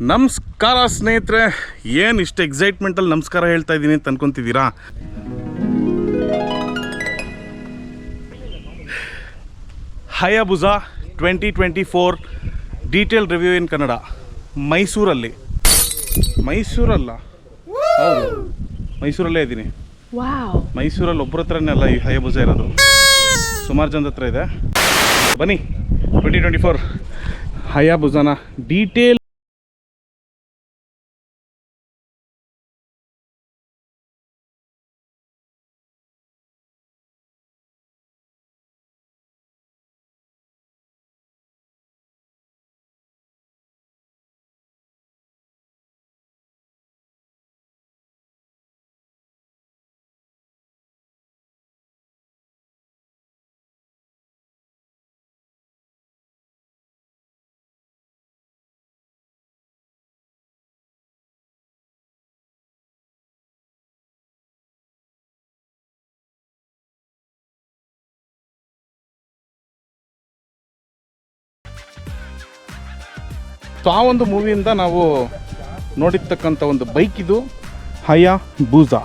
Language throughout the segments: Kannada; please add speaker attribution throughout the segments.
Speaker 1: ನಮಸ್ಕಾರ ಸ್ನೇಹಿತರೆ ಏನು ಇಷ್ಟು ಎಕ್ಸೈಟ್ಮೆಂಟಲ್ಲಿ ನಮಸ್ಕಾರ ಹೇಳ್ತಾ ಇದ್ದೀನಿ ಅಂತ ಅನ್ಕೊಂತಿದ್ದೀರಾ? Hayabusa twenty twenty four detail review in Kannada ಮೈಸೂರಲ್ಲಿ. ಮೈಸೂರಲ್ಲ? ಹೌದು. ಮೈಸೂರಲ್ಲೇ ಇದ್ದೀನಿ. ಮೈಸೂರಲ್ಲಿ ಒಬ್ಬರ ಹತ್ರನೇ ಅಲ್ಲ ಈ ಹಯಬುಜಾ ಇರೋದು. ಸುಮಾರು ಜನದ ಹತ್ರ ಇದೆ. ಬನ್ನಿ ಟ್ವೆಂಟಿ ಟ್ವೆಂಟಿ ಫೋರ್ ಹಯಾಬುಜಾನ ಡೀಟೇಲ್ ಸೊ ಆ ಒಂದು ಮೂವಿಯಿಂದ ನಾವು ನೋಡಿರ್ತಕ್ಕಂಥ ಒಂದು ಬೈಕ್ ಇದು, ಹಯಾ ಬೂಜಾ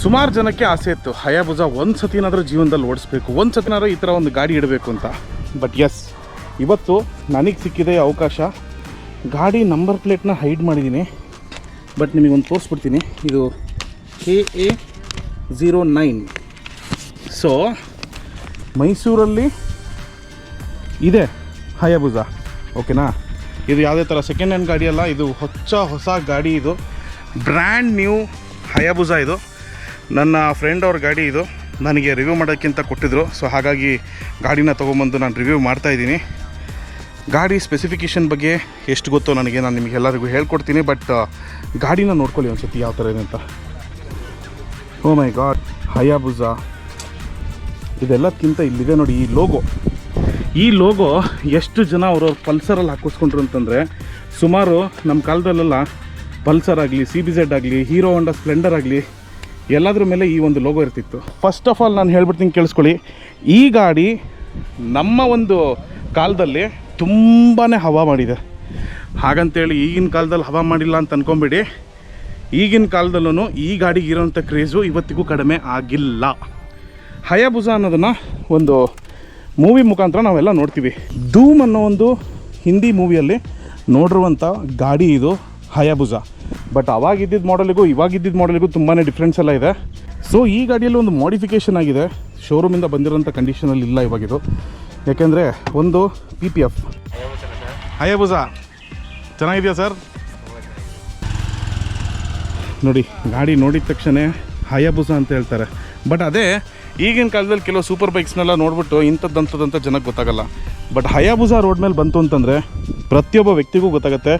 Speaker 1: ಸುಮಾರು ಜನಕ್ಕೆ ಆಸೆ ಇತ್ತು, ಹಯಾ ಬೂಜಾ ಒಂದು ಸತಿನಾದರೂ ಜೀವನದಲ್ಲಿ ಓಡಿಸ್ಬೇಕು, ಒಂದು ಸತಿನಾದ್ರೂ ಈ ಥರ ಒಂದು ಗಾಡಿ ಇಡಬೇಕು ಅಂತ. ಬಟ್ ಎಸ್ ಇವತ್ತು ನನಗೆ ಸಿಕ್ಕಿದೆ ಅವಕಾಶ. ಗಾಡಿ ನಂಬರ್ ಪ್ಲೇಟ್ನ ಹೈಡ್ ಮಾಡಿದ್ದೀನಿ ಬಟ್ ನಿಮಗೊಂದು ತೋರಿಸ್ಬಿಡ್ತೀನಿ, ಇದು K A zero nine so ಮೈಸೂರಲ್ಲಿ ಇದೆ ಹಯಾಬುಜಾ ಓಕೆನಾ ಇದು ಯಾವುದೇ ಥರ ಸೆಕೆಂಡ್ ಹ್ಯಾಂಡ್ ಗಾಡಿ ಅಲ್ಲ, ಇದು ಹೊಚ್ಚ ಹೊಸ ಗಾಡಿ ಇದು. ಬ್ರ್ಯಾಂಡ್ ನ್ಯೂ ಹಯಾಬುಜಾ ಇದು. ನನ್ನ ಫ್ರೆಂಡ್ ಅವ್ರ ಗಾಡಿ ಇದು. ನನಗೆ ರಿವ್ಯೂ ಮಾಡೋಕ್ಕಿಂತ ಕೊಟ್ಟಿದ್ರು. ಸೊ ಹಾಗಾಗಿ ಗಾಡಿನ ತೊಗೊಂಬಂದು ನಾನು ರಿವ್ಯೂ ಮಾಡ್ತಾಯಿದ್ದೀನಿ ಗಾಡಿ ಸ್ಪೆಸಿಫಿಕೇಷನ್ ಬಗ್ಗೆ ಎಷ್ಟು ಗೊತ್ತೋ ನನಗೆ ನಾನು ನಿಮಗೆ ಎಲ್ಲರಿಗೂ ಹೇಳ್ಕೊಡ್ತೀನಿ. ಬಟ್ ಗಾಡಿನ ನೋಡ್ಕೊಳ್ಳಿ ಒಂದು ಯಾವ ಥರ ಇದೆ ಅಂತ. ಓ ಮೈ ಗಾಡ್ ಹಯಾಬುಜಾ ಇದೆಲ್ಲಕ್ಕಿಂತ ಇಲ್ಲಿದೆ ನೋಡಿ ಈ ಲೋಗೋ ಈ ಲೋಗೋ ಎಷ್ಟು ಜನ ಅವ್ರವ್ರ ಪಲ್ಸರಲ್ಲಿ ಹಾಕಿಸ್ಕೊಂಡ್ರು ಅಂತಂದರೆ ಸುಮಾರು ನಮ್ಮ ಕಾಲದಲ್ಲೆಲ್ಲ ಪಲ್ಸರ್ ಆಗಲಿ ಸಿ ಬಿ ಝೆಡ್ ಆಗಲಿ ಹೀರೋ ಹೊಂಡಾ ಸ್ಪ್ಲೆಂಡರ್ ಆಗಲಿ ಎಲ್ಲದ್ರ ಮೇಲೆ ಈ ಒಂದು ಲೋಗೋ ಇರ್ತಿತ್ತು. ಫಸ್ಟ್ ಆಫ್ ಆಲ್ ನಾನು ಹೇಳ್ಬಿಡ್ತೀನಿ ಕೇಳಿಸ್ಕೊಳ್ಳಿ. ಈ ಗಾಡಿ ನಮ್ಮ ಒಂದು ಕಾಲದಲ್ಲಿ ತುಂಬಾ ಹವಾ ಮಾಡಿದೆ. ಹಾಗಂತೇಳಿ ಈಗಿನ ಕಾಲದಲ್ಲಿ ಹವಾ ಮಾಡಿಲ್ಲ ಅಂತ ಅಂದ್ಕೊಂಬಿಡಿ ಈಗಿನ ಕಾಲದಲ್ಲೂ ಈ ಗಾಡಿಗೆ ಇರೋಂಥ ಕ್ರೇಜು ಇವತ್ತಿಗೂ ಕಡಿಮೆ ಆಗಿಲ್ಲ. ಹಯಾಬುಜಾ ಅನ್ನೋದನ್ನು ಒಂದು ಮೂವಿ ಮುಖಾಂತರ ನಾವೆಲ್ಲ ನೋಡ್ತೀವಿ. ಧೂಮ್ ಅನ್ನೋ ಒಂದು ಹಿಂದಿ ಮೂವಿಯಲ್ಲಿ ನೋಡಿರುವಂಥ ಗಾಡಿ ಇದು, ಹಯಾಬುಜಾ. ಬಟ್ ಅವಾಗಿದ್ದಿದ್ದ ಮಾಡಲಿಗೂ ಇವಾಗಿದ್ದಿದ್ದ ಮಾಡಲಿಗೂ ತುಂಬಾ ಡಿಫ್ರೆನ್ಸ್ ಎಲ್ಲ ಇದೆ. ಸೊ ಈ ಗಾಡಿಯಲ್ಲಿ ಒಂದು ಮಾಡಿಫಿಕೇಷನ್ ಆಗಿದೆ. ಶೋರೂಮಿಂದ ಬಂದಿರೋಂಥ ಕಂಡೀಷನಲ್ಲಿ ಇಲ್ಲ ಇವಾಗಿದು. ಯಾಕೆಂದರೆ ಒಂದು ಪಿ ಪಿ ಎಫ್ ಹಯಾಬುಜಾ, ಚೆನ್ನಾಗಿದೆಯಾ ಸರ್ ನೋಡಿ, ಗಾಡಿ ನೋಡಿದ ತಕ್ಷಣ ಹಯಾಬುಜಾ ಅಂತ ಹೇಳ್ತಾರೆ. ಬಟ್ ಅದೇ ಈಗಿನ ಕಾಲದಲ್ಲಿ ಕೆಲವು ಸೂಪರ್ ಬೈಕ್ಸ್ನೆಲ್ಲ ನೋಡ್ಬಿಟ್ಟು ಇಂಥದ್ದಂಥದ್ದಂಥ ಜನಕ್ಕೆ ಗೊತ್ತಾಗಲ್ಲ. ಬಟ್ ಹಯಾಬುಸಾ ರೋಡ್ ಮೇಲೆ ಬಂತು ಅಂತಂದರೆ ಪ್ರತಿಯೊಬ್ಬ ವ್ಯಕ್ತಿಗೂ ಗೊತ್ತಾಗುತ್ತೆ.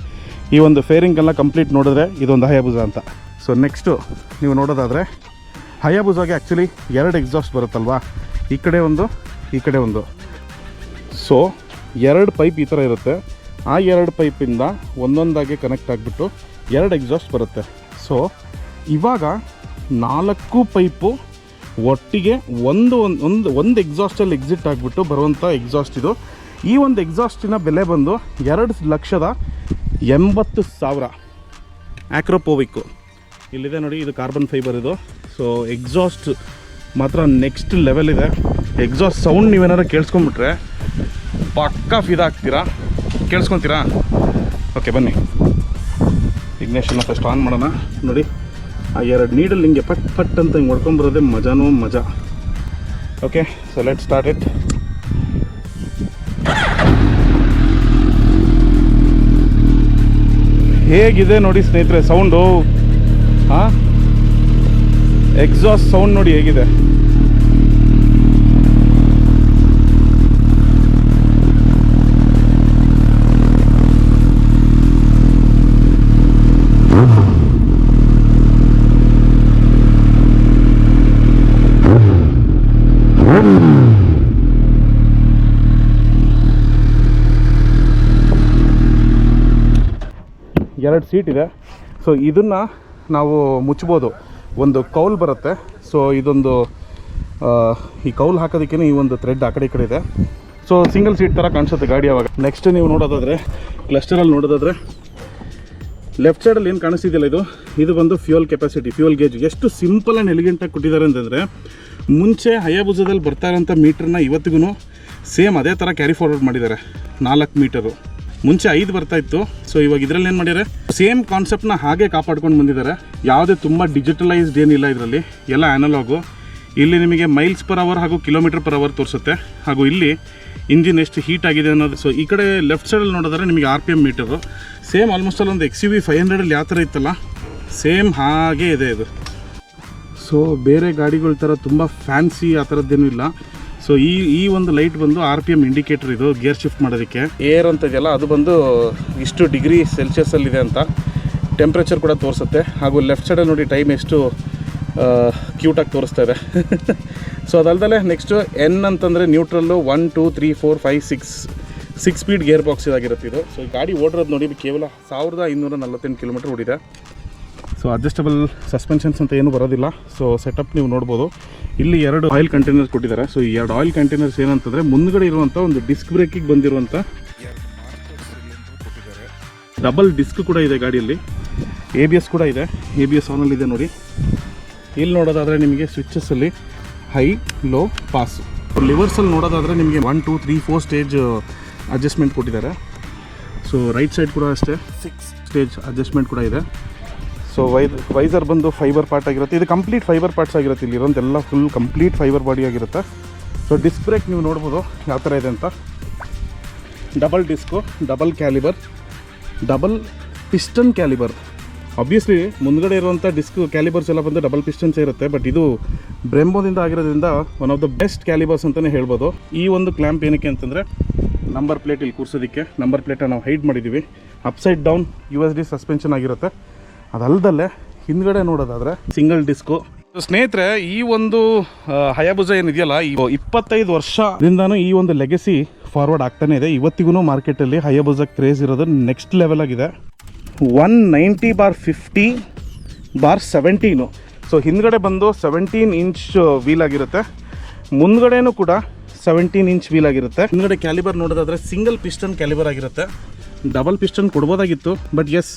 Speaker 1: ಈ ಒಂದು ಫೇರಿಂಗೆಲ್ಲ ಕಂಪ್ಲೀಟ್ ನೋಡಿದ್ರೆ ಇದೊಂದು ಹಯಾಬುಸಾ ಅಂತ. ಸೊ ನೆಕ್ಸ್ಟು ನೀವು ನೋಡೋದಾದರೆ ಹಯಾಬುಸಾಗೆ ಆ್ಯಕ್ಚುಲಿ ಎರಡು ಎಕ್ಸಾಸ್ಟ್ ಬರುತ್ತಲ್ವಾ? ಈ ಕಡೆ ಒಂದು, ಈ ಕಡೆ ಒಂದು. ಸೊ ಎರಡು ಪೈಪ್ ಈ ಥರ ಇರುತ್ತೆ. ಆ ಎರಡು ಪೈಪಿಂದ ಒಂದೊಂದಾಗಿ ಕನೆಕ್ಟ್ ಆಗಿಬಿಟ್ಟು ಎರಡು ಎಕ್ಸಾಸ್ಟ್ ಬರುತ್ತೆ. ಸೊ ಇವಾಗ ನಾಲ್ಕು ಪೈಪು ಒಟ್ಟಿಗೆ ಒಂದು ಒಂದು ಒಂದು ಎಕ್ಸಾಸ್ಟಲ್ಲಿ ಎಕ್ಸಿಟ್ ಆಗಿಬಿಟ್ಟು ಬರುವಂಥ ಎಕ್ಸಾಸ್ಟ್ ಇದು. ಈ ಒಂದು ಎಕ್ಸಾಸ್ಟಿನ ಬೆಲೆ ಬಂದು ಎರಡು ಲಕ್ಷದ ಎಂಬತ್ತು ಸಾವಿರ. ಆ್ಯಕ್ರೋಪೋವಿಕ್ಕು ಇಲ್ಲಿದೆ ನೋಡಿ, ಇದು ಕಾರ್ಬನ್ ಫೈಬರ್ ಇದು. ಸೊ ಎಕ್ಸಾಸ್ಟ್ ಮಾತ್ರ ನೆಕ್ಸ್ಟ್ ಲೆವೆಲ್ ಇದೆ. ಎಕ್ಸಾಸ್ಟ್ ಸೌಂಡ್ ನೀವೇನಾದ್ರು ಕೇಳಿಸ್ಕೊಂಬಿಟ್ರೆ ಪಕ್ಕಾ ಫಿದಾಗ್ತೀರಾ ಕೇಳಿಸ್ಕೊತೀರಾ? ಓಕೆ ಬನ್ನಿ. ಇಗ್ನೇಷನ್ನ ಫಸ್ಟ್ ಆನ್ ಮಾಡೋಣ. ನೋಡಿ. ಆ ಎರಡು ನೀಡಲ್ ಹಿಂಗೆ ಪಟ್ ಪಟ್ ಅಂತ ಹಿಂಗೆ ಹೊಡ್ಕೊಂಬರೋದೇ ಮಜಾನೋ ಮಜಾ. Okay so let start it ಹೇಗಿದೆ ನೋಡಿ ಸ್ನೇಹಿತರೆ ಸೌಂಡು ಹಾಂ ಎಕ್ಸಾಸ್ಟ್ ಸೌಂಡ್ ನೋಡಿ ಹೇಗಿದೆ ಎರಡು ಸೀಟ್ ಇದೆ. ಸೊ ಇದನ್ನು ನಾವು ಮುಚ್ಬೋದು. ಒಂದು ಕೌಲ್ ಬರುತ್ತೆ. ಸೊ ಇದೊಂದು ಈ ಕೌಲ್ ಹಾಕೋದಕ್ಕೆ ಈ ಒಂದು ಥ್ರೆಡ್ ಆ ಕಡೆ ಕಡೆ ಇದೆ. ಸೊ ಸಿಂಗಲ್ ಸೀಟ್ ಥರ ಕಾಣಿಸುತ್ತೆ ಗಾಡಿ ಅವಾಗ ನೆಕ್ಸ್ಟ್ ನೀವು ನೋಡೋದಾದರೆ ಕ್ಲಸ್ಟರಲ್ಲಿ ನೋಡೋದಾದರೆ ಲೆಫ್ಟ್ ಸೈಡಲ್ಲಿ ಏನು ಕಾಣಿಸ್ತಿದೆಯಲ್ಲ ಇದು? ಇದು ಬಂದು ಫ್ಯೂಯಲ್ ಕೆಪಾಸಿಟಿ ಫ್ಯೂಯಲ್ ಗೇಜ್ ಎಷ್ಟು ಸಿಂಪಲ್ ಆ್ಯಂಡ್ ಎಲಿಗೆಂಟಾಗಿ ಕೊಟ್ಟಿದ್ದಾರೆ ಅಂತಂದರೆ, ಮುಂಚೆ ಹಯಾಬುಜದಲ್ಲಿ ಬರ್ತಾ ಇರೋಂಥ ಮೀಟ್ರನ್ನ ಇವತ್ತಿಗೂ ಸೇಮ್ ಅದೇ ಥರ ಕ್ಯಾರಿ ಫಾರ್ವರ್ಡ್ ಮಾಡಿದ್ದಾರೆ. ನಾಲ್ಕು ಮೀಟರು. ಮುಂಚೆ ಐದು ಬರ್ತಾ ಇತ್ತು. ಸೊ ಇವಾಗ ಇದರಲ್ಲಿ ಏನು ಮಾಡಿದ್ದಾರೆ ಸೇಮ್ ಕಾನ್ಸೆಪ್ಟ್ನ ಹಾಗೆ ಕಾಪಾಡ್ಕೊಂಡು ಬಂದಿದ್ದಾರೆ. ಯಾವುದೇ ತುಂಬ ಡಿಜಿಟಲೈಸ್ಡ್ ಏನಿಲ್ಲ ಇದರಲ್ಲಿ. ಎಲ್ಲ ಆ್ಯನಲಾಗು ಇಲ್ಲಿ ನಿಮಗೆ ಮೈಲ್ಸ್ ಪರ್ ಅವರ್ ಹಾಗೂ ಕಿಲೋಮೀಟರ್ ಪರ್ ಅವರ್ ತೋರಿಸುತ್ತೆ. ಹಾಗೂ ಇಲ್ಲಿ ಇಂಜಿನ್ ಎಷ್ಟು ಹೀಟ್ ಆಗಿದೆ ಅನ್ನೋದು. ಸೊ ಈ ಕಡೆ ಲೆಫ್ಟ್ ಸೈಡಲ್ಲಿ ನೋಡಿದ್ರೆ ನಿಮಗೆ R P M metre same almost ಅಲ್ಲಿ ಒಂದು ಎಕ್ಸ್ ಯು ವಿ ಫೈವ್ ಹಂಡ್ರೆಡಲ್ಲಿ ಯಾವ ಥರ ಇತ್ತಲ್ಲ? ಸೇಮ್ ಹಾಗೆ ಇದೆ ಇದು. ಸೊ ಬೇರೆ ಗಾಡಿಗಳ ಥರ ತುಂಬ ಫ್ಯಾನ್ಸಿ ಆ ಥರದ್ದೇನೂ ಇಲ್ಲ. ಸೊ ಈ ಈ ಒಂದು ಲೈಟ್ ಬಂದು ಆರ್ ಪಿ ಎಂ ಇಂಡಿಕೇಟರ್ ಇದು ಗೇರ್ ಶಿಫ್ಟ್ ಮಾಡೋದಕ್ಕೆ. ಏರ್ ಅಂತ ಇದೆಯಲ್ಲ, ಅದು ಬಂದು ಇಷ್ಟು ಡಿಗ್ರಿ ಸೆಲ್ಸಿಯಸ್ಸಲ್ಲಿದೆ ಅಂತ ಟೆಂಪ್ರೇಚರ್ ಕೂಡ ತೋರಿಸುತ್ತೆ. ಹಾಗೂ ಲೆಫ್ಟ್ ಸೈಡಲ್ಲಿ ನೋಡಿ ಟೈಮ್ ಎಷ್ಟು ಕ್ಯೂಟಾಗಿ ತೋರಿಸ್ತಾ ಇದೆ. ಸೊ ಅದಲ್ದಲೆ ನೆಕ್ಸ್ಟು ಎನ್ ಅಂತಂದರೆ neutral one two three four five six six speed gear box ಇದಾಗಿರುತ್ತೆ ಇದು. ಸೊ ಗಾಡಿ ಓಡಿರೋದು ನೋಡಿ ಕೇವಲ ಸಾವಿರದ ಐನೂರ ನಲ್ವತ್ತೆಂಟು ಕಿಲೋಮೀಟರ್ ಓಡಿದೆ. ಸೊ ಅಡ್ಜಸ್ಟಬಲ್ ಸಸ್ಪೆನ್ಷನ್ಸ್ ಅಂತ ಏನು ಬರೋದಿಲ್ಲ. ಸೊ ಸೆಟಪ್ ನೀವು ನೋಡ್ಬೋದು. ಇಲ್ಲಿ ಎರಡು ಆಯಿಲ್ ಕಂಟೈನರ್ಸ್ ಕೊಟ್ಟಿದ್ದಾರೆ. ಸೊ ಈ ಎರಡು ಆಯಿಲ್ ಕಂಟೈನರ್ಸ್ ಏನಂತಂದರೆ ಮುಂದ್ಗಡೆ ಇರುವಂಥ ಒಂದು ಡಿಸ್ಕ್ ಬ್ರೇಕಿಗೆ ಬಂದಿರುವಂಥ ಡಬಲ್ ಡಿಸ್ಕ್ ಕೂಡ ಇದೆ ಗಾಡಿಯಲ್ಲಿ. ಎ ಬಿ ಎಸ್ ಕೂಡ ಇದೆ. ಎ ಬಿ ಎಸ್ ಆನಲ್ಲಿ ಇದೆ ನೋಡಿ. ಇಲ್ಲಿ ನೋಡೋದಾದರೆ ನಿಮಗೆ ಸ್ವಿಚಸ್ಸಲ್ಲಿ ಹೈ ಲೋ ಪಾಸು ಲಿವರ್ಸಲ್ಲಿ ನೋಡೋದಾದರೆ ನಿಮಗೆ one two three four stage adjustment ಕೊಟ್ಟಿದ್ದಾರೆ. ಸೊ ರೈಟ್ ಸೈಡ್ ಕೂಡ ಅಷ್ಟೇ. ಸಿಕ್ಸ್ ಸ್ಟೇಜ್ ಅಡ್ಜಸ್ಟ್ಮೆಂಟ್ ಕೂಡ ಇದೆ. ಸೊ ವೈ ವೈಸರ್ ಬಂದು ಫೈಬರ್ ಪಾರ್ಟ್ ಆಗಿರುತ್ತೆ. ಇದು ಕಂಪ್ಲೀಟ್ ಫೈಬರ್ ಪಾರ್ಟ್ಸ್ ಆಗಿರುತ್ತೆ ಇಲ್ಲಿರೋದೆಲ್ಲ ಫುಲ್ ಕಂಪ್ಲೀಟ್ ಫೈಬರ್ ಬಾಡಿ ಆಗಿರುತ್ತೆ. ಸೊ ಡಿಸ್ಕ್ ಬ್ರೇಕ್ ನೀವು ನೋಡ್ಬೋದು. ಯಾವ ಥರ ಇದೆ ಅಂತ. Double disc double calliper double piston calliper obviously ಮುಂದ್ಗಡೆ ಇರುವಂಥ ಡಿಸ್ಕ್ ಕ್ಯಾಲಿಬರ್ಸ್ ಎಲ್ಲ ಬಂದು ಡಬಲ್ ಪಿಸ್ಟನ್ಸ್ ಇರುತ್ತೆ. ಬಟ್ ಇದು ಬ್ರೆಂಬೋದಿಂದ ಆಗಿರೋದ್ರಿಂದ one of the best callipers ಅಂತಲೇ ಹೇಳ್ಬೋದು. ಈ ಒಂದು ಕ್ಲ್ಯಾಂಪ್ ಏನಕ್ಕೆ ಅಂತಂದರೆ ನಂಬರ್ ಪ್ಲೇಟ್ ಇಲ್ಲಿ ಕೂರ್ಸೋದಕ್ಕೆ ನಂಬರ್ ಪ್ಲೇಟನ್ನು ನಾವು ಹೈಡ್ ಮಾಡಿದ್ದೀವಿ upside down U S D suspension ಆಗಿರುತ್ತೆ. ಅದಲ್ದಲ್ಲೇ ಹಿಂದ್ಗಡೆ ನೋಡೋದಾದರೆ ಸಿಂಗಲ್ ಡಿಸ್ಕು. ಸ್ನೇಹಿತರೆ, ಈ ಒಂದು ಹಯಾಬುಜ ಏನಿದೆಯಲ್ಲ, ಈ ಇಪ್ಪತ್ತೈದು ವರ್ಷದಿಂದನೂ ಈ ಒಂದು ಲೆಗಸಿ ಫಾರ್ವರ್ಡ್ ಆಗ್ತಾನೆ ಇದೆ. ಇವತ್ತಿಗೂ ಮಾರ್ಕೆಟಲ್ಲಿ ಹಯಾಬುಜ ಕ್ರೇಜ್ ಇರೋದು ನೆಕ್ಸ್ಟ್ ಲೆವೆಲ್ ಆಗಿದೆ. One ninety bar fifty bar seventeen so ಹಿಂದ್ಗಡೆ ಬಂದು ಸೆವೆಂಟೀನ್ ಇಂಚ್ ವೀಲ್ ಆಗಿರುತ್ತೆ. ಮುಂದ್ಗಡೆನೂ ಕೂಡ ಸೆವೆಂಟೀನ್ ಇಂಚ್ ವೀಲ್ ಆಗಿರುತ್ತೆ. ಹಿಂದ್ಗಡೆ ಕ್ಯಾಲಿಬರ್ ನೋಡೋದಾದ್ರೆ ಸಿಂಗಲ್ ಪಿಸ್ಟನ್ ಕ್ಯಾಲಿಬರ್ ಆಗಿರುತ್ತೆ. ಡಬಲ್ ಪಿಸ್ಟನ್ ಕೊಡ್ಬೋದಾಗಿತ್ತು ಬಟ್ ಎಸ್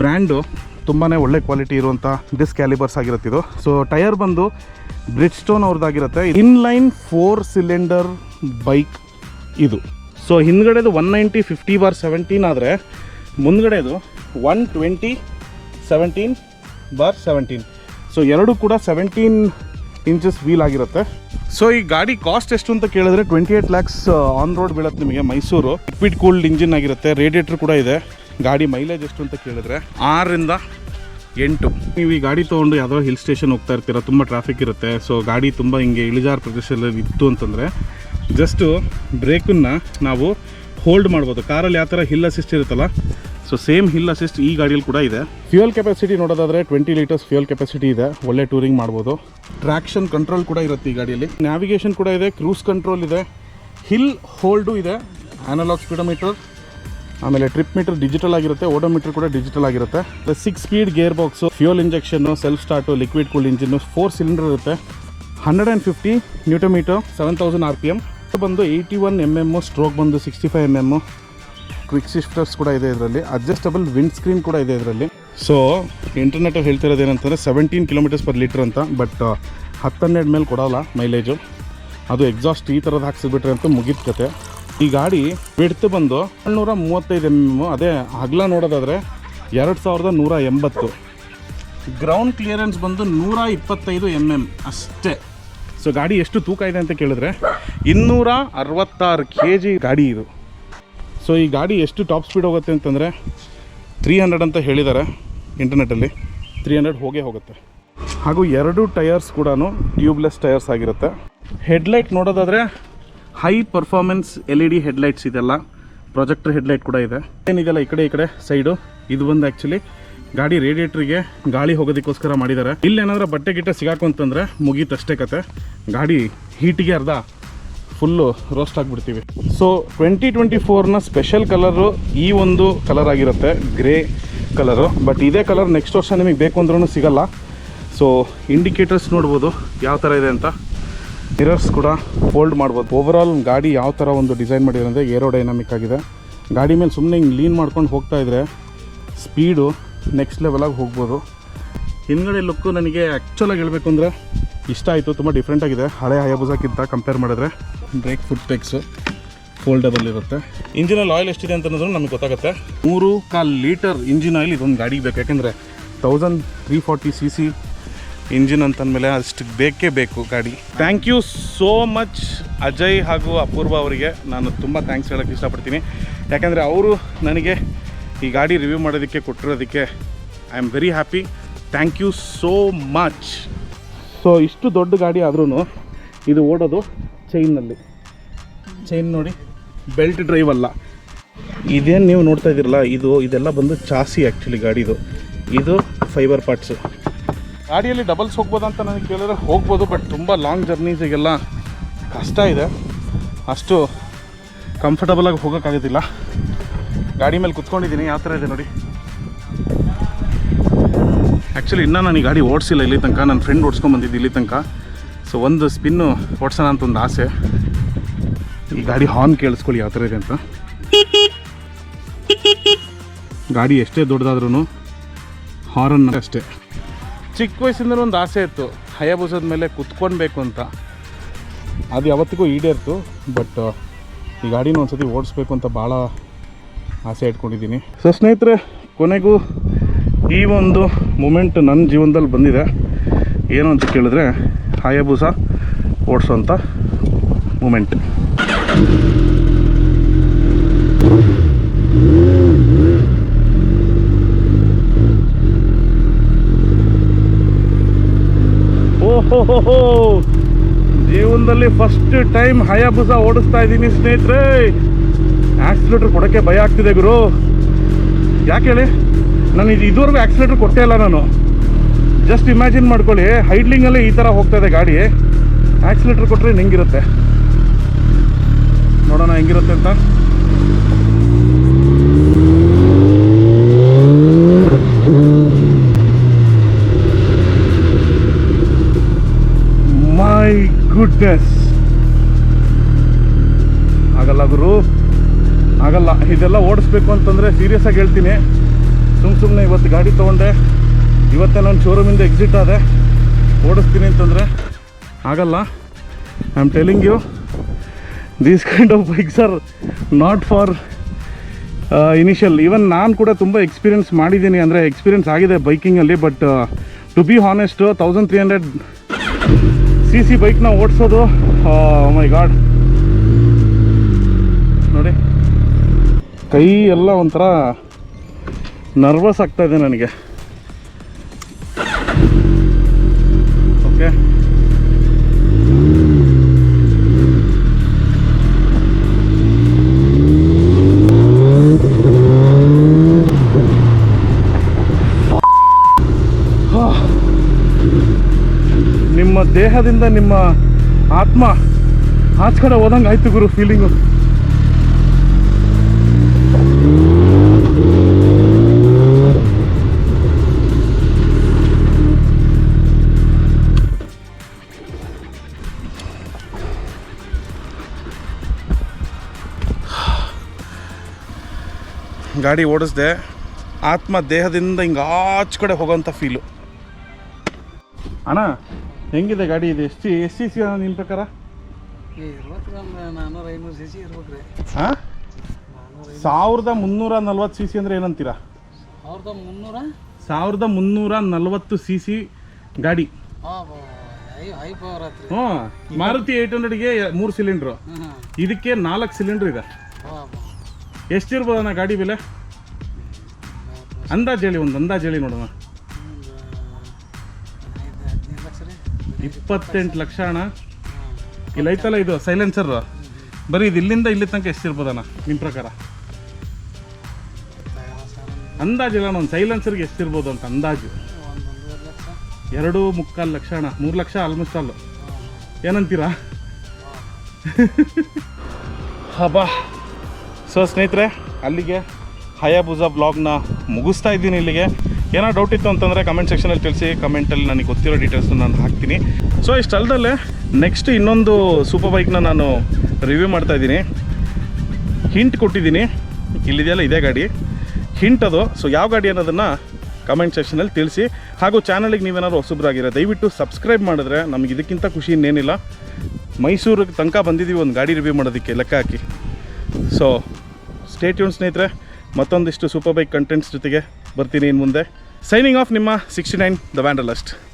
Speaker 1: ಬ್ರ್ಯಾಂಡು ತುಂಬಾ ಒಳ್ಳೆ ಕ್ವಾಲಿಟಿ ಇರುವಂಥ ಡಿಸ್ ಕ್ಯಾಲಿಬರ್ಸ್ ಆಗಿರುತ್ತೆ ಇದು. ಸೊ ಟೈರ್ ಬಂದು ಬ್ರಿಡ್ ಸ್ಟೋನ್ ಅವ್ರದ್ದಾಗಿರುತ್ತೆ. ಇನ್ಲೈನ್ ಫೋರ್ ಸಿಲಿಂಡರ್ ಬೈಕ್ ಇದು. So ಹಿಂದ್ಗಡೆದು one ninety fifty bar seventeen ಆದರೆ, ಮುಂದ್ಗಡೆದು one twenty seventeen bar seventeen so ಎರಡು ಕೂಡ ಸೆವೆಂಟೀನ್ ಇಂಚಸ್ ವೀಲ್ ಆಗಿರುತ್ತೆ. ಸೊ ಈ ಗಾಡಿ ಕಾಸ್ಟ್ ಎಷ್ಟು ಅಂತ ಕೇಳಿದ್ರೆ twenty eight lakhs on road ಬೀಳುತ್ತೆ ನಿಮಗೆ ಮೈಸೂರು. ಲಿಕ್ವಿಡ್ ಕೂಲ್ಡ್ ಇಂಜಿನ್ ಆಗಿರುತ್ತೆ ರೇಡಿಯೇಟರ್ ಕೂಡ ಇದೆ. ಗಾಡಿ ಮೈಲೇಜ್ ಎಷ್ಟು ಅಂತ ಕೇಳಿದ್ರೆ? ಆರರಿಂದ ಎಂಟು. ನೀವು ಈ ಗಾಡಿ ತೊಗೊಂಡು ಯಾವುದೋ ಹಿಲ್ ಸ್ಟೇಷನ್ ಹೋಗ್ತಾ ಇರ್ತೀರ ತುಂಬ ಟ್ರಾಫಿಕ್ ಇರುತ್ತೆ. ಸೊ ಗಾಡಿ ತುಂಬ ಹಿಂಗೆ ಇಳಿಜಾರು ಪ್ರದೇಶದಲ್ಲಿ ಇತ್ತು ಅಂತಂದರೆ ಜಸ್ಟು ಬ್ರೇಕನ್ನು ನಾವು ಹೋಲ್ಡ್ ಮಾಡ್ಬೋದು. ಕಾರಲ್ಲಿ ಯಾವ ಥರ ಹಿಲ್ ಅಸಿಸ್ಟ್ ಇರುತ್ತಲ್ಲ ಸೊ ಸೇಮ್ ಹಿಲ್ ಅಸಿಸ್ಟ್ ಈ ಗಾಡಿಯಲ್ಲಿ ಕೂಡ ಇದೆ. ಫ್ಯೂಯಲ್ ಕೆಪಾಸಿಟಿ ನೋಡೋದಾದರೆ ಟ್ವೆಂಟಿ ಲೀಟರ್ಸ್ ಫ್ಯೂಯಲ್ ಕೆಪಾಸಿಟಿ ಇದೆ. ಒಳ್ಳೆ ಟೂರಿಂಗ್ ಮಾಡ್ಬೋದು. ಟ್ರ್ಯಾಕ್ಷನ್ ಕಂಟ್ರೋಲ್ ಕೂಡ ಇರುತ್ತೆ ಈ ಗಾಡಿಯಲ್ಲಿ. ನ್ಯಾವಿಗೇಷನ್ ಕೂಡ ಇದೆ ಕ್ರೂಸ್ ಕಂಟ್ರೋಲ್ ಇದೆ. ಹಿಲ್ ಹೋಲ್ಡು ಇದೆ ಆನಲಾಗ್ ಸ್ಪೀಡೋಮೀಟರ್ ಆಮೇಲೆ ಟ್ರಿಪ್ ಮೀಟರ್ ಡಿಜಿಟಲ್ ಆಗಿರುತ್ತೆ ಓಡೋಮೀಟರ್ ಕೂಡ ಡಿಜಿಟಲ್ ಆಗಿರುತ್ತೆ. Six speed gear box fuel injection self start liquid cool engine four cylinder ಇರುತ್ತೆ. Hundred and fifty newton metre seven thousand R P M ಬಂದು eighty one M M stroke ಬಂದು sixty five M M quick shifters ಕೂಡ ಇದೆ ಇದರಲ್ಲಿ. ಅಡ್ಜಸ್ಟಬಲ್ ವಿಂಡ್ ಸ್ಕ್ರೀನ್ ಕೂಡ ಇದೆ ಇದರಲ್ಲಿ. ಸೊ ಇಂಟರ್ನೆಟಲ್ಲಿ ಹೇಳ್ತಿರೋದು ಏನಂತಂದರೆ ಸೆವೆಂಟೀನ್ ಕಿಲೋಮೀಟರ್ಸ್ ಪರ್ ಲೀಟ್ರ್ ಅಂತ ಬಟ್ ಹತ್ತನ್ನೆರಡು ಮೇಲೆ ಕೊಡೋಲ್ಲ ಮೈಲೇಜು ಅದು ಎಕ್ಸಾಸ್ಟ್ ಈ ಥರದ್ದು ಹಾಕ್ಸಿಬಿಟ್ರೆ ಅಂತ ಮುಗಿದ ಕತೆ. ಈ ಗಾಡಿ ಬಿಡ್ತು ಬಂದು ಏಳ್ನೂರ ಮೂವತ್ತೈದು ಎಂ ಎಂ, ಅದೇ ಅಗಲ ನೋಡೋದಾದರೆ ಎರಡು ಸಾವಿರದ ನೂರ ಎಂಬತ್ತು. ಗ್ರೌಂಡ್ ಕ್ಲಿಯರೆನ್ಸ್ ಬಂದು ನೂರ ಇಪ್ಪತ್ತೈದು ಎಂ ಎಂ ಅಷ್ಟೇ. ಸೊ ಗಾಡಿ ಎಷ್ಟು ತೂಕ ಇದೆ ಅಂತ ಕೇಳಿದ್ರೆ ಇನ್ನೂರ ಅರವತ್ತಾರು ಕೆ ಜಿ ಗಾಡಿ ಇದು. ಸೊ ಈ ಗಾಡಿ ಎಷ್ಟು ಟಾಪ್ ಸ್ಪೀಡ್ ಹೋಗುತ್ತೆ ಅಂತಂದರೆ ತ್ರೀ ಹಂಡ್ರೆಡ್ ಅಂತ ಹೇಳಿದ್ದಾರೆ ಇಂಟರ್ನೆಟ್ಟಲ್ಲಿ ತ್ರೀ ಹಂಡ್ರೆಡ್ ಹೋಗೇ ಹೋಗುತ್ತೆ. ಹಾಗೂ ಎರಡು ಟಯರ್ಸ್ ಕೂಡ ಟ್ಯೂಬ್ಲೆಸ್ ಟಯರ್ಸ್ ಆಗಿರುತ್ತೆ. ಹೆಡ್ಲೈಟ್ ನೋಡೋದಾದರೆ high performance L E D headlights ಇದೆಲ್ಲ. ಪ್ರೊಜೆಕ್ಟರ್ ಹೆಡ್ಲೈಟ್ ಕೂಡ ಇದೆ. ಏನಿದೆಲ್ಲ ಈ ಕಡೆ ಈ ಕಡೆ ಸೈಡು ಇದು ಬಂದು ಆ್ಯಕ್ಚುಲಿ ಗಾಡಿ ರೇಡಿಯೇಟ್ರಿಗೆ ಗಾಳಿ ಹೋಗೋದಕ್ಕೋಸ್ಕರ ಮಾಡಿದ್ದಾರೆ. ಇಲ್ಲಿ ಏನಾದರೂ ಬಟ್ಟೆ ಗಿಟ್ಟೆ ಸಿಗಾಕೊಂತಂದ್ರೆ ಮುಗೀತಷ್ಟೇ ಕತೆ. ಗಾಡಿ ಹೀಟಿಗೆ ಅರ್ಧ ಫುಲ್ಲು ರೋಸ್ಟ್ ಆಗಿಬಿಡ್ತೀವಿ. ಸೊ ಟ್ವೆಂಟಿ ಟ್ವೆಂಟಿ ಫೋರ್ನ ಸ್ಪೆಷಲ್ ಕಲರು ಈ ಒಂದು ಕಲರ್ ಆಗಿರುತ್ತೆ ಗ್ರೇ ಕಲರು ಬಟ್ ಇದೇ ಕಲರ್ ನೆಕ್ಸ್ಟ್ ವರ್ಷ ನಿಮಗೆ ಬೇಕು ಅಂದ್ರೂ ಸಿಗಲ್ಲ. ಸೊ ಇಂಡಿಕೇಟರ್ಸ್ ನೋಡ್ಬೋದು, ಯಾವ ಥರ ಇದೆ ಅಂತ. ಮಿರರ್ಸ್ ಕೂಡ ಫೋಲ್ಡ್ ಮಾಡ್ಬೋದು. ಓವರಾಲ್ ಗಾಡಿ ಯಾವ ಥರ ಒಂದು ಡಿಸೈನ್ ಮಾಡಿದ್ರೆ ಏರೋ ಡೈನಾಮಿಕ್ ಆಗಿದೆ. ಗಾಡಿ ಮೇಲೆ ಸುಮ್ಮನೆ ಹಿಂಗೆ ಲೀನ್ ಮಾಡ್ಕೊಂಡು ಹೋಗ್ತಾ ಇದ್ರೆ ಸ್ಪೀಡು ನೆಕ್ಸ್ಟ್ ಲೆವೆಲಾಗಿ ಹೋಗ್ಬೋದು. ಹಿಂದ್ಗಡೆ ಲುಕ್ಕು ನನಗೆ ಆ್ಯಕ್ಚುಲಾಗಿ ಹೇಳಬೇಕು ಅಂದರೆ ಇಷ್ಟ ಆಯಿತು, ತುಂಬ ಡಿಫ್ರೆಂಟಾಗಿದೆ ಹಳೆ ಹಯಾಬುಸಾಕ್ಕಿಂತ ಕಂಪೇರ್ ಮಾಡಿದ್ರೆ ಬ್ರೇಕ್ ಫುಟ್ ಪೆಕ್ಸು ಫೋಲ್ಡಬಲ್ ಇರುತ್ತೆ. ಇಂಜಿನಲ್ಲಿ ಆಯಿಲ್ ಎಷ್ಟಿದೆ ಅಂತ ಅನ್ನೋದು ನಮಗೆ ಗೊತ್ತಾಗುತ್ತೆ. ಮೂರು ಕಾಲು ಲೀಟರ್ ಇಂಜಿನ್ ಆಯಿಲ್ ಇದೊಂದು ಗಾಡಿಗೆ ಬೇಕು. ಯಾಕೆಂದರೆ thousand three forty C C engine ಅಂತಂದಮೇಲೆ ಅಷ್ಟು ಬೇಕೇ ಬೇಕು ಗಾಡಿ. Thank you so much Ajay ಹಾಗೂ ಅಪೂರ್ವ ಅವರಿಗೆ. ನಾನು ತುಂಬ ಥ್ಯಾಂಕ್ಸ್ ಹೇಳೋಕ್ಕೆ ಇಷ್ಟಪಡ್ತೀನಿ. ಯಾಕೆಂದರೆ ಅವರು ನನಗೆ ಈ ಗಾಡಿ ರಿವ್ಯೂ ಮಾಡೋದಕ್ಕೆ ಕೊಟ್ಟಿರೋದಕ್ಕೆ I am very happy thank you so much so ಇಷ್ಟು ದೊಡ್ಡ ಗಾಡಿ ಆದ್ರೂ ಇದು ಓಡೋದು ಚೈನ್ನಲ್ಲಿ ಚೈನ್ ನೋಡಿ ಬೆಲ್ಟ್ ಡ್ರೈವ್ ಅಲ್ಲ. ಇದೇನು ನೀವು ನೋಡ್ತಾ ಇದ್ದೀರಲ್ಲ, ಇದು, ಇದೆಲ್ಲ ಬಂದು ಚಾಸಿ ಆ್ಯಕ್ಚುಲಿ ಗಾಡಿದು. ಇದು ಫೈಬರ್ ಪಾರ್ಟ್ಸು ಗಾಡಿಯಲ್ಲಿ ಡಬಲ್ಸ್ ಹೋಗ್ಬೋದು ಅಂತ ನನಗೆ ಕೇಳಿದ್ರೆ ಹೋಗ್ಬೋದು ಬಟ್ ತುಂಬ ಲಾಂಗ್ ಜರ್ನೀಸಿಗೆಲ್ಲ ಕಷ್ಟ ಇದೆ. ಅಷ್ಟು ಕಂಫರ್ಟಬಲಾಗಿ ಹೋಗೋಕ್ಕಾಗೋದಿಲ್ಲ. ಗಾಡಿ ಮೇಲೆ ಕುತ್ಕೊಂಡಿದ್ದೀನಿ, ಯಾವ ಥರ ಇದೆ ನೋಡಿ. ಆ್ಯಕ್ಚುಲಿ ಇನ್ನೂ ನಾನು ಈ ಗಾಡಿ ಓಡಿಸಿಲ್ಲ ಇಲ್ಲಿ ತನಕ, ನನ್ನ ಫ್ರೆಂಡ್ ಓಡಿಸ್ಕೊಂಬಂದಿದ್ದು ಇಲ್ಲಿ ತನಕ. ಸೊ ಒಂದು ಸ್ಪಿನ್ನು ಓಡಿಸೋಣ ಅಂತ ಒಂದು ಆಸೆ. ಈ ಗಾಡಿ ಹಾರ್ನ್ ಕೇಳಿಸ್ಕೊಳ್ಳಿ ಯಾವ ಥರ ಇದೆ ಅಂತ. ಗಾಡಿ ಎಷ್ಟೇ ದೊಡ್ಡದಾದ್ರೂ ಹಾರನ್ ಅಷ್ಟೇ. ಚಿಕ್ಕ ವಯಸ್ಸಿಂದ ಒಂದು ಆಸೆ ಇತ್ತು. ಹಯಾಬುಸದ ಮೇಲೆ ಕುತ್ಕೊಳ್ಬೇಕು ಅಂತ. ಅದು ಯಾವತ್ತಿಗೂ ಈಡೇರ್ತು, ಬಟ್ ಈ ಗಾಡಿನ ಒಂದ್ಸತಿ ಓಡಿಸ್ಬೇಕು ಅಂತ ಭಾಳ ಆಸೆ ಇಟ್ಕೊಂಡಿದ್ದೀನಿ. ಸೊ, ಸ್ನೇಹಿತರೆ, ಕೊನೆಗೂ ಈ ಒಂದು ಮೂಮೆಂಟ್ ನನ್ನ ಜೀವನದಲ್ಲಿ ಬಂದಿದೆ. ಏನು ಅಂತ ಕೇಳಿದ್ರೆ ಹಾಯಬೂಸ ಅಂತ ಮೂಮೆಂಟ್. ಓಹೋ ಜೀವನದಲ್ಲಿ ಫಸ್ಟ್ ಟೈಮ್ ಹಯಾಬುಸ ಓಡಿಸ್ತಾ ಇದ್ದೀನಿ ಸ್ನೇಹಿತರೆ. ಆಕ್ಸಿಲೇಟರ್ ಕೊಡೋಕ್ಕೆ ಭಯ ಆಗ್ತಿದೆ ಗುರು. ಯಾಕೆ ಹೇಳಿ? ನಾನು ಇದು ಇದುವರೆಗೂ ಆಕ್ಸಿಲೇಟರ್ ಕೊಟ್ಟೇ ಇಲ್ಲ ನಾನು. ಜಸ್ಟ್ ಇಮ್ಯಾಜಿನ್ ಮಾಡ್ಕೊಳ್ಳಿ. ಹೈಡ್ಲಿಂಗಲ್ಲೇ ಈ ಥರ ಹೋಗ್ತಾ ಇದೆ ಗಾಡಿ. ಆಕ್ಸಿಲೇಟರ್ ಕೊಟ್ಟರೆ ಹೆಂಗಿರುತ್ತೆ? ನೋಡೋಣ ಹೆಂಗಿರುತ್ತೆ ಅಂತ. ಮೈ ಗುಡ್ನೆಸ್ ಆಗಲ್ಲ ಗುರು. ಆಗಲ್ಲ. ಇದೆಲ್ಲ ಓಡಿಸ್ಬೇಕು ಅಂತಂದರೆ ಸೀರಿಯಸ್ ಆಗಿ ಹೇಳ್ತೀನಿ. ಸುಮ್ಮ ಸುಮ್ಮನೆ ಇವತ್ತು ಗಾಡಿ ತೊಗೊಂಡೆ. ಇವತ್ತೇ ನಾನು ಶೋರೂಮಿಂದ ಎಕ್ಸಿಟ್ ಆದೆ. ಓಡಿಸ್ತೀನಿ ಅಂತಂದರೆ ಆಗಲ್ಲ. I am telling you these kind of bikes are not for initial even ನಾನು ಕೂಡ ತುಂಬ ಎಕ್ಸ್ಪೀರಿಯನ್ಸ್ ಮಾಡಿದ್ದೀನಿ. ಅಂದರೆ ಎಕ್ಸ್ಪೀರಿಯನ್ಸ್ ಆಗಿದೆ ಬೈಕಿಂಗಲ್ಲಿ but to be honest thousand three hundred C C ಬೈಕ್ನ ಓಡಿಸೋದು ಮೈ ಗಾಡ್ ನೋಡಿ. ಕೈ ಎಲ್ಲ ಒಂಥರ ನರ್ವಸ್ ಆಗ್ತಾ ಇದೆ ನನಗೆ. ಓಕೆ ದೇಹದಿಂದ ನಿಮ್ಮ ಆತ್ಮ ಆಚ ಕಡೆ ಹೋದಂಗೆ ಆಯ್ತು ಗುರು ಫೀಲಿಂಗು ಗಾಡಿ ಓಡಿಸ್ದೆ, ಆತ್ಮ ದೇಹದಿಂದ ಹಿಂಗೆ ಆಚ ಕಡೆ ಹೋಗೋಂಥ ಫೀಲು ಅಣ್ಣ ಹೆಂಗಿದೆ ಗಾಡಿ ಇದು? ಎಷ್ಟು ಎಷ್ಟು ಸಿ ಸಿ ನಿಮ್ಮ ಪ್ರಕಾರ? ಹಾಂ? ಸಾವಿರದ ಮುನ್ನೂರ ನಲ್ವತ್ತು ಸಿ ಸಿ ಅಂದ್ರೆ ಏನಂತೀರಾ? ಸಾವಿರದ ಮುನ್ನೂರ? ನಲ್ವತ್ತು ಸಿ ಸಿ ಗಾಡಿ. ಹ್ಞೂ ಮಾರುತಿ ಏಯ್ಟ್ ಹಂಡ್ರೆಡ್ಗೆ ಮೂರು ಸಿಲಿಂಡ್ರು. ಇದಕ್ಕೆ ನಾಲ್ಕು ಸಿಲಿಂಡ್ರ್ ಇದೆ. ಎಷ್ಟಿರ್ಬೋದಣ್ಣ ಗಾಡಿ ಬೆಲೆ? ಅಂದಾಜು ಹೇಳಿ ಒಂದು ಅಂದಾಜು ಹೇಳಿ ನೋಡೋಣ. ಇಪ್ಪತ್ತೆಂಟು ಲಕ್ಷ ಅಣ್ಣ. ಇಲ್ಲ ಐತಲ್ಲ ಇದು ಸೈಲೆನ್ಸರ್ ಬರೀ ಇದು ಇಲ್ಲಿಂದ ಇಲ್ಲಿ ತನಕ ಎಷ್ಟಿರ್ಬೋದಣ್ಣ ನಿಮ್ಮ ಪ್ರಕಾರ? ಅಂದಾಜು ಇಲ್ಲ ಒಂದು ಸೈಲೆನ್ಸರ್ಗೆ ಎಷ್ಟಿರ್ಬೋದು ಅಂತ ಅಂದಾಜು. ಎರಡು ಮುಕ್ಕಾಲು ಲಕ್ಷ ಅಣ್ಣ, ಮೂರು ಲಕ್ಷ ಆಲ್ಮೋಸ್ಟ್ ಅಲ್ಲು ಏನಂತೀರಾ? ಹಬ್ಬಾ. ಸೊ ಸ್ನೇಹಿತರೆ, ಅಲ್ಲಿಗೆ ಹಯಾಬುಜಾ ಬ್ಲಾಗ್ನ ಮುಗಿಸ್ತಾ ಇದ್ದೀನಿ ಇಲ್ಲಿಗೆ. ಏನೋ ಡೌಟ್ ಇತ್ತು ಅಂತಂದರೆ ಕಮೆಂಟ್ ಸೆಕ್ಷನಲ್ಲಿ ತಿಳಿಸಿ ಕಮೆಂಟಲ್ಲಿ ನನಗೆ ಗೊತ್ತಿರೋ ಡೀಟೇಲ್ಸ್ನ ನಾನು ಹಾಕ್ತೀನಿ. ಸೊ ಸ್ಥಳದಲ್ಲೇ ನೆಕ್ಸ್ಟ್ ಇನ್ನೊಂದು ಸೂಪರ್ ಬೈಕ್ನ ನಾನು ರಿವ್ಯೂ ಮಾಡ್ತಾ ಇದ್ದೀನಿ. ಹಿಂಟ್ ಕೊಟ್ಟಿದ್ದೀನಿ. ಇಲ್ಲಿದೆಯಲ್ಲ ಇದೇ ಗಾಡಿ. ಹಿಂಟ್ ಅದು. ಸೊ ಯಾವ ಗಾಡಿ ಅನ್ನೋದನ್ನು ಕಮೆಂಟ್ ಸೆಕ್ಷನಲ್ಲಿ ತಿಳಿಸಿ. ಹಾಗೂ ಚಾನಲಿಗೆ ನೀವೇನಾದ್ರು ಹೊಸಬ್ರಾಗಿರೋ ದಯವಿಟ್ಟು ಸಬ್ಸ್ಕ್ರೈಬ್ ಮಾಡಿದ್ರೆ ನಮಗೆ ಇದಕ್ಕಿಂತ ಖುಷಿ ಇನ್ನೇನಿಲ್ಲ. ಮೈಸೂರಿಗೆ ತನಕ ಬಂದಿದ್ದೀವಿ ಒಂದು ಗಾಡಿ ರಿವ್ಯೂ ಮಾಡೋದಕ್ಕೆ ಲೆಕ್ಕ ಹಾಕಿ. ಸೊ ಸ್ಟೇಟ್ಯೂನ್ ಸ್ನೇಹಿತರೆ. ಮತ್ತೊಂದಿಷ್ಟು ಸೂಪರ್ ಬೈಕ್ ಕಂಟೆಂಟ್ಸ್ ಜೊತೆಗೆ ಬರ್ತೀನಿ ಇನ್ನು ಮುಂದೆ. ಸೈನಿಂಗ್ ಆಫ್ ನಿಮ್ಮ ಸಿಕ್ಸ್ಟಿ ನೈನ್ ದ ವ್ಯಾಂಡಲಸ್ಟ್